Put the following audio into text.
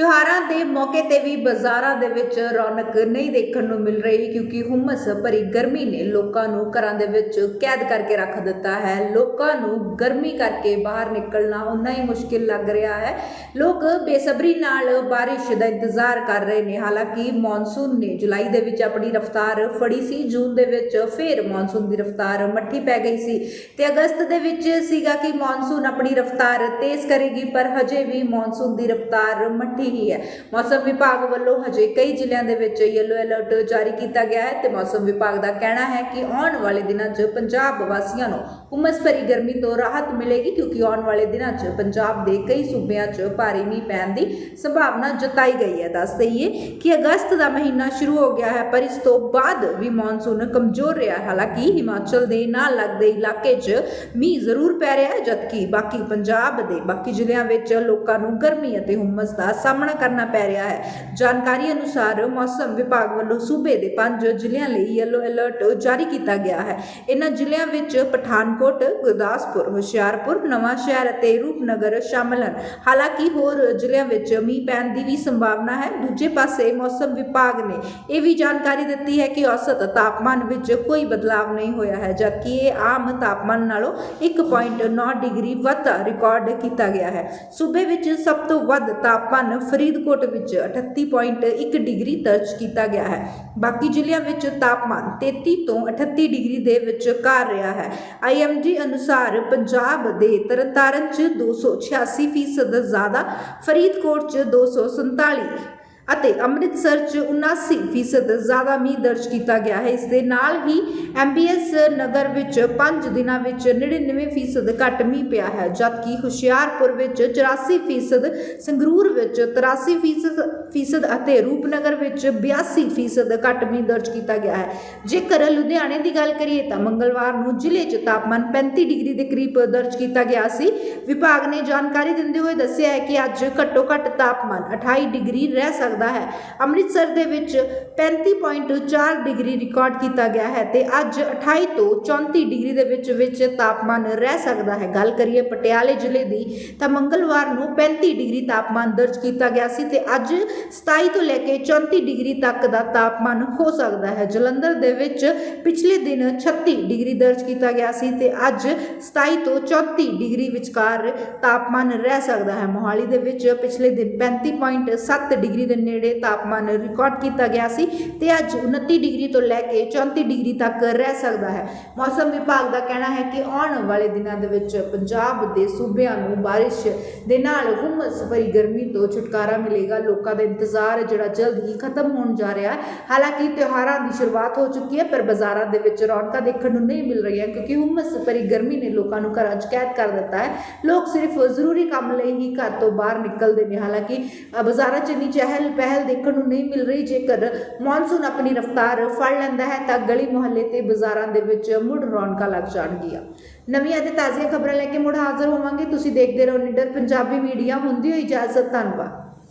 ਤਿਉਹਾਰਾਂ ਦੇ ਮੌਕੇ ਤੇ ਵੀ ਬਾਜ਼ਾਰਾਂ ਦੇ ਵਿੱਚ ਰੌਣਕ ਨਹੀਂ ਦੇਖਣ ਨੂੰ ਮਿਲ ਰਹੀ ਕਿਉਂਕਿ ਹੁਮਸ ਭਰੀ ਗਰਮੀ ਨੇ ਲੋਕਾਂ ਨੂੰ ਘਰਾਂ ਦੇ ਵਿੱਚ ਕੈਦ ਕਰਕੇ ਰੱਖ ਦਿੱਤਾ ਹੈ। ਲੋਕਾਂ ਨੂੰ ਗਰਮੀ ਕਰਕੇ ਬਾਹਰ ਨਿਕਲਣਾ ਉਨਾ ਹੀ ਮੁਸ਼ਕਿਲ ਲੱਗ ਰਿਹਾ ਹੈ। ਲੋਕ ਬੇਸਬਰੀ ਨਾਲ ਬਾਰਿਸ਼ ਦਾ ਇੰਤਜ਼ਾਰ ਕਰ ਰਹੇ ਨੇ। ਹਾਲਾਂਕਿ ਮੌਨਸੂਨ ਨੇ ਜੁਲਾਈ ਦੇ ਵਿੱਚ ਆਪਣੀ ਰਫ਼ਤਾਰ ਫੜੀ ਸੀ। ਜੂਨ ਦੇ ਵਿੱਚ ਫੇਰ ਮੌਨਸੂਨ ਦੀ ਰਫ਼ਤਾਰ ਮੱਠੀ ਪੈ ਗਈ ਸੀ ਤੇ ਅਗਸਤ ਦੇ ਵਿੱਚ ਸੀਗਾ ਕਿ ਮੌਨਸੂਨ ਆਪਣੀ ਰਫ਼ਤਾਰ ਤੇਜ਼ ਕਰੇਗੀ, ਪਰ ਹਜੇ ਵੀ ਮੌਨਸੂਨ ਦੀ ਰਫ਼ਤਾਰ ਮੱਠੀ ਹੀ ਹੈ। ਮੌਸਮ ਵਿਭਾਗ ਵੱਲੋਂ ਹਜੇ ਕਈ ਜ਼ਿਲ੍ਹਿਆਂ ਦੇ ਵਿੱਚ ਯੈਲੋ ਅਲਰਟ ਜਾਰੀ ਕੀਤਾ ਗਿਆ ਹੈ ਤੇ ਮੌਸਮ ਵਿਭਾਗ ਦਾ ਕਹਿਣਾ ਹੈ ਕਿ ਆਉਣ ਵਾਲੇ ਦਿਨਾਂ 'ਚ ਪੰਜਾਬ ਵਾਸੀਆਂ ਨੂੰ ਉਮਸ ਭਰੀ ਗਰਮੀ ਤੋਂ ਰਾਹਤ ਮਿਲੇਗੀ ਕਿਉਂਕਿ ਆਉਣ ਵਾਲੇ ਦਿਨਾਂ 'ਚ ਪੰਜਾਬ ਦੇ ਕਈ ਸੂਬਿਆਂ 'ਚ ਭਾਰੀ ਮੀਂਹ ਪੈਣ ਦੀ ਸੰਭਾਵਨਾ ਜਤਾਈ ਗਈ ਹੈ। ਦੱਸ ਦਈਏ ਕਿ ਅਗਸਤ ਦਾ ਮਹੀਨਾ ਸ਼ੁਰੂ ਹੋ ਗਿਆ ਹੈ ਪਰ ਇਸ ਤੋਂ ਬਾਅਦ ਵੀ ਮੌਨਸੂਨ ਕਮਜ਼ੋਰ ਰਿਹਾ ਹਾਲਾਂਕਿ ਹਿਮਾਚਲ ਦੇ ਨਾਲ ਲੱਗਦੇ ਇਲਾਕੇ 'ਚ ਮੀਂਹ ਜ਼ਰੂਰ ਪੈ ਰਿਹਾ ਹੈ, ਜਦਕਿ ਬਾਕੀ ਪੰਜਾਬ ਦੇ ਬਾਕੀ ਜ਼ਿਲ੍ਹਿਆਂ ਵਿੱਚ ਲੋਕਾਂ ਨੂੰ ਗਰਮੀ ਅਤੇ ਹੁਮਸ ਦਾ ਸਾਹਮਣਾ ਕਰਨਾ ਪੈ ਰਿਹਾ ਹੈ। ਜਾਣਕਾਰੀ ਅਨੁਸਾਰ ਮੌਸਮ ਵਿਭਾਗ ਵੱਲੋਂ ਸੂਬੇ ਦੇ ਪੰਜ ਜ਼ਿਲ੍ਹਿਆਂ ਲਈ ਯੈਲੋ ਅਲਰਟ ਜਾਰੀ ਕੀਤਾ ਗਿਆ ਹੈ। ਇਹਨਾਂ ਜ਼ਿਲ੍ਹਿਆਂ ਵਿੱਚ ਪਠਾਨਕੋਟ, ਗੁਰਦਾਸਪੁਰ, ਹੁਸ਼ਿਆਰਪੁਰ, ਨਵਾਂ ਸ਼ਹਿਰ ਅਤੇ ਰੂਪਨਗਰ ਸ਼ਾਮਲ ਹਨ। ਹਾਲਾਂਕਿ ਹੋਰ ਜ਼ਿਲ੍ਹਿਆਂ ਵਿੱਚ ਮੀਂਹ ਪੈਣ ਦੀ ਵੀ ਸੰਭਾਵਨਾ ਹੈ। ਦੂਜੇ ਪਾਸੇ ਮੌਸਮ ਵਿਭਾਗ ਨੇ ਇਹ ਵੀ ਜਾਣਕਾਰੀ ਦਿੱਤੀ ਹੈ ਕਿ ਔਸਤ ਤਾਪਮਾਨ ਵਿੱਚ ਕੋਈ ਬਦਲਾਅ ਨਹੀਂ ਹੋਇਆ ਹੈ, ਜਦਕਿ ਇਹ ਆਮ ਤਾਪਮਾਨ ਨਾਲੋਂ 1.9 ਡਿਗਰੀ ਵੱਧ ਰਿਕਾਰਡ ਕੀਤਾ ਗਿਆ ਹੈ। ਸੂਬੇ ਵਿੱਚ ਸਭ ਤੋਂ ਵੱਧ ਤਾਪਮਾਨ ਫਰੀਦਕੋਟ ਵਿੱਚ 38.1 ਡਿਗਰੀ ਦਰਜ ਕੀਤਾ ਗਿਆ ਹੈ। ਬਾਕੀ ਜ਼ਿਲ੍ਹਿਆਂ ਵਿੱਚ ਤਾਪਮਾਨ 33 ਤੋਂ 38 ਡਿਗਰੀ ਦੇ ਵਿੱਚ ਘਰ ਰਿਹਾ ਹੈ। ਆਈਐਮਡੀ ਅਨੁਸਾਰ ਪੰਜਾਬ ਦੇ ਤਰਨਤਾਰਨ 'ਚ 286% ਜ਼ਿਆਦਾ, ਫਰੀਦਕੋਟ 'ਚ 247 ਅਤੇ ਅੰਮ੍ਰਿਤਸਰ 'ਚ 79% ਜ਼ਿਆਦਾ ਮੀਂਹ ਦਰਜ ਕੀਤਾ ਗਿਆ ਹੈ। ਇਸ ਦੇ ਨਾਲ ਹੀ ਐਮਬੀਐਸ ਨਗਰ ਵਿੱਚ 5 ਦਿਨਾਂ ਵਿੱਚ 99% ਘੱਟ ਮੀਂਹ ਪਿਆ ਹੈ, ਜਦਕਿ ਹੁਸ਼ਿਆਰਪੁਰ ਵਿੱਚ 84% ਸੰਗਰੂਰ ਵਿੱਚ 83% ਅਤੇ ਰੂਪਨਗਰ ਵਿੱਚ 82% ਘੱਟ ਮੀਂਹ ਦਰਜ ਕੀਤਾ ਗਿਆ ਹੈ। ਜੇਕਰ ਲੁਧਿਆਣੇ ਦੀ ਗੱਲ ਕਰੀਏ ਤਾਂ ਮੰਗਲਵਾਰ ਨੂੰ ਜ਼ਿਲ੍ਹੇ 'ਚ ਤਾਪਮਾਨ 35 ਡਿਗਰੀ ਦੇ ਕਰੀਬ ਦਰਜ ਕੀਤਾ ਗਿਆ ਸੀ। ਵਿਭਾਗ ਨੇ ਜਾਣਕਾਰੀ ਦਿੰਦੇ ਹੋਏ ਦੱਸਿਆ ਹੈ ਕਿ ਅੱਜ ਘੱਟੋ ਘੱਟ ਤਾਪਮਾਨ 28 ਡਿਗਰੀ ਰਹਿ ਸਕਦਾ ਹੈ। ਅੰਮ੍ਰਿਤਸਰ ਦੇ ਵਿੱਚ 35.4 ਡਿਗਰੀ ਰਿਕਾਰਡ ਕੀਤਾ ਗਿਆ ਹੈ ਤੇ ਅੱਜ 28 ਤੋਂ 34 ਡਿਗਰੀ ਦੇ ਵਿੱਚ ਵਿੱਚ ਤਾਪਮਾਨ ਰਹਿ ਸਕਦਾ ਹੈ। ਗੱਲ ਕਰੀਏ ਪਟਿਆਲੇ ਜ਼ਿਲ੍ਹੇ ਦੀ ਤਾਂ ਮੰਗਲਵਾਰ ਨੂੰ 35 ਡਿਗਰੀ ਤਾਪਮਾਨ ਦਰਜ ਕੀਤਾ ਗਿਆ ਸੀ ਤੇ ਅੱਜ 27 ਤੋਂ ਲੈ ਕੇ 34 ਡਿਗਰੀ ਤੱਕ ਦਾ ਤਾਪਮਾਨ ਹੋ ਸਕਦਾ ਹੈ। ਜਲੰਧਰ ਦੇ ਵਿੱਚ ਪਿਛਲੇ ਦਿਨ 36 ਡਿਗਰੀ ਦਰਜ ਕੀਤਾ ਗਿਆ ਸੀ ਤੇ ਅੱਜ 27 ਤੋਂ 34 ਡਿਗਰੀ ਵਿਚਕਾਰ ਤਾਪਮਾਨ ਰਹਿ ਸਕਦਾ ਹੈ। ਮੋਹਾਲੀ ਦੇ ਵਿੱਚ ਪਿਛਲੇ ਦਿਨ 35.7 ਡਿਗਰੀ ਦੇ ਨੇੜੇ ਤਾਪਮਾਨ ਰਿਕਾਰਡ ਕੀਤਾ ਗਿਆ ਸੀ ਤੇ ਅੱਜ 29 ਡਿਗਰੀ ਤੋਂ ਲੈ ਕੇ 34 ਡਿਗਰੀ ਤੱਕ ਰਹਿ ਸਕਦਾ ਹੈ। ਮੌਸਮ ਵਿਭਾਗ ਦਾ ਕਹਿਣਾ ਹੈ ਕਿ ਆਉਣ ਵਾਲੇ ਦਿਨਾਂ ਦੇ ਵਿੱਚ ਪੰਜਾਬ ਦੇ ਸੂਬਿਆਂ ਨੂੰ ਬਾਰਿਸ਼ ਦੇ ਨਾਲ ਹੁਮਸ ਭਰੀ ਗਰਮੀ ਤੋਂ ਛੁਟਕਾਰਾ ਮਿਲੇਗਾ। ਲੋਕਾਂ ਦਾ ਇੰਤਜ਼ਾਰ ਜਿਹੜਾ ਜਲਦ ਹੀ ਖਤਮ ਹੋਣ ਜਾ ਰਿਹਾ ਹੈ। ਹਾਲਾਂਕਿ ਤਿਉਹਾਰਾਂ ਦੀ ਸ਼ੁਰੂਆਤ ਹੋ ਚੁੱਕੀ ਹੈ, ਪਰ ਬਾਜ਼ਾਰਾਂ ਦੇ ਵਿੱਚ ਰੌਣਕਾਂ ਦੇਖਣ ਨੂੰ ਨਹੀਂ ਮਿਲ ਰਹੀਆਂ ਕਿਉਂਕਿ ਹੁਮਸ ਭਰੀ ਗਰਮੀ ਨੇ ਲੋਕਾਂ ਨੂੰ ਘਰਾਂ 'ਚ ਕੈਦ ਕਰ ਦਿੱਤਾ ਹੈ। ਲੋਕ ਸਿਰਫ ਜ਼ਰੂਰੀ ਕੰਮ ਲਈ ਹੀ ਘਰ ਤੋਂ ਬਾਹਰ ਨਿਕਲਦੇ ਨੇ। ਹਾਲਾਂਕਿ ਬਾਜ਼ਾਰਾਂ 'ਚ ਇੰਨੀ ਚਹਿਲ ਪਹਿਲ ਦੇਖਣ ਨੂੰ ਨਹੀਂ ਮਿਲ ਰਹੀ। ਜੇਕਰ ਮੌਨਸੂਨ ਆਪਣੀ ਰਫ਼ਤਾਰ ਫੜ ਲੈਂਦਾ ਹੈ, ਤਾਂ ਗਲੀ ਮੁਹੱਲੇ ਤੇ ਬਾਜ਼ਾਰਾਂ ਦੇ ਵਿੱਚ ਮੁੜ ਰੌਣਕਾਂ ਲੱਗ ਜਾਣਗੀਆਂ। ਨਵੀਆਂ ਅਤੇ ਤਾਜ਼ੀਆਂ ਖਬਰਾਂ ਲੈ ਕੇ ਮੁੜ ਹਾਜ਼ਰ ਹੋਵਾਂਗੇ। ਤੁਸੀਂ ਦੇਖਦੇ ਰਹੋ ਨਿਡਰ ਪੰਜਾਬੀ ਮੀਡੀਆ। ਹੁੰਦੀ ਹੋਈ ਇਜਾਜ਼ਤ, ਧੰਨਵਾਦ।